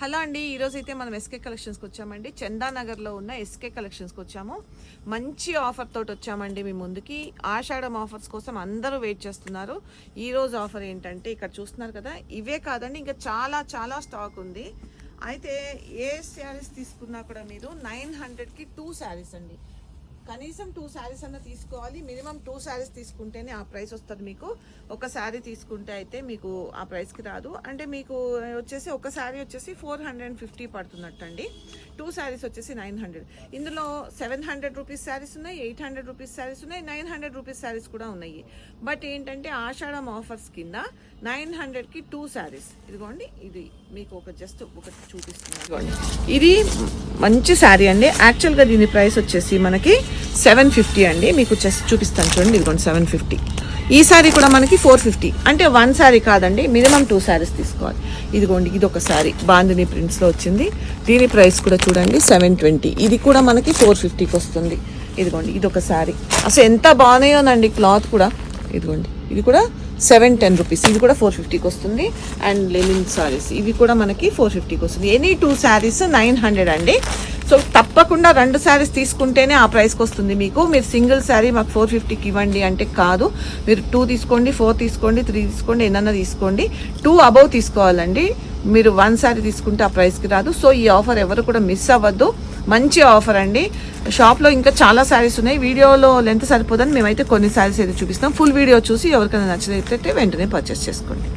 Hello అండి ఈరోజు అయితే మనం ఎస్కే కలెక్షన్స్కి వచ్చామండి. చందానగర్లో ఉన్న ఎస్కే కలెక్షన్స్కి వచ్చాము. మంచి ఆఫర్ తోటి వచ్చామండి మీ ముందుకి. ఆషాఢం ఆఫర్స్ కోసం అందరూ వెయిట్ చేస్తున్నారు. ఈ రోజు ఆఫర్ ఏంటంటే ఇక్కడ చూస్తున్నారు కదా ఇవే కాదండి ఇంకా చాలా చాలా స్టాక్ ఉంది. అయితే ఏ శారీస్ తీసుకున్నా కూడా మీరు నైన్ హండ్రెడ్కి టూ శారీస్ అండి. కనీసం టూ శారీస్ అన్న తీసుకోవాలి. మినిమం టూ శారీస్ తీసుకుంటేనే ఆ ప్రైస్ వస్తుంది మీకు. ఒక శారీ తీసుకుంటే అయితే మీకు ఆ ప్రైస్కి రాదు. అంటే మీకు వచ్చేసి ఒక శారీ వచ్చేసి ఫోర్ హండ్రెడ్ అండ్ ఫిఫ్టీ పడుతున్నట్టు అండి టూ శారీస్ వచ్చేసి నైన్ హండ్రెడ్. ఇందులో సెవెన్ హండ్రెడ్ రూపీస్ శారీస్ ఉన్నాయి ఎయిట్ హండ్రెడ్ రూపీస్ శారీస్ ఉన్నాయి నైన్ హండ్రెడ్ రూపీస్ శారీస్ కూడా ఉన్నాయి. బట్ ఏంటంటే ఆషాఢం ఆఫర్స్ కింద నైన్ హండ్రెడ్కి టూ శారీస్. ఇదిగోండి ఇది మీకు ఒక జస్ట్ ఒకటి చూపిస్తున్నాను. ఇదిగోండి. ఇది మంచి శారీ అండి. యాక్చువల్గా దీని ప్రైస్ వచ్చేసి మనకి సెవెన్ ఫిఫ్టీ అండి. మీకు చెస్ట్ చూపిస్తాను చూడండి ఇదిగోండి సెవెన్ ఫిఫ్టీ ఈ శారీ కూడా మనకి ఫోర్ ఫిఫ్టీ అంటే వన్ శారీ కాదండి మినిమం టూ శారీస్ తీసుకోవాలి. ఇదిగోండి ఇది ఒక శారీ బాందిని ప్రింట్స్లో వచ్చింది. దీని ప్రైస్ కూడా చూడండి సెవెన్ ట్వంటీ ఇది కూడా మనకి ఫోర్ ఫిఫ్టీకి వస్తుంది. ఇదిగోండి ఇది ఒక శారీ అసలు ఎంత బాగున్నాయోనండి క్లాత్ కూడా. ఇదిగోండి ఇది కూడా సెవెన్ టెన్ రూపీస్ ఇది కూడా ఫోర్ ఫిఫ్టీకి వస్తుంది. అండ్ లెనిన్ సారీస్ ఇవి కూడా మనకి ఫోర్ ఫిఫ్టీకి వస్తుంది. Any two saris nine hundred అండి. సో తప్పకుండా రెండు శారీస్ తీసుకుంటేనే ఆ ప్రైస్కి వస్తుంది మీకు. మీరు సింగిల్ శారీ మాకు ఫోర్ ఫిఫ్టీకి ఇవ్వండి అంటే కాదు. మీరు టూ తీసుకోండి ఫోర్ తీసుకోండి త్రీ తీసుకోండి ఏదన్నా తీసుకోండి. టూ అబవ్ తీసుకోవాలండి. మీరు వన్ శారీ తీసుకుంటే ఆ ప్రైస్కి రాదు. సో ఈ ఆఫర్ ఎవరు కూడా మిస్ అవ్వద్దు. మంచి ఆఫర్ అండి. షాప్లో ఇంకా చాలా శారీస్ ఉన్నాయి. వీడియోలో లెంత్ సరిపోదని మేమైతే కొన్ని శారీస్ అయితే చూపిస్తాం. ఫుల్ వీడియో చూసి ఎవరికైనా నచ్చినట్లయితే వెంటనే పర్చేస్ చేసుకోండి.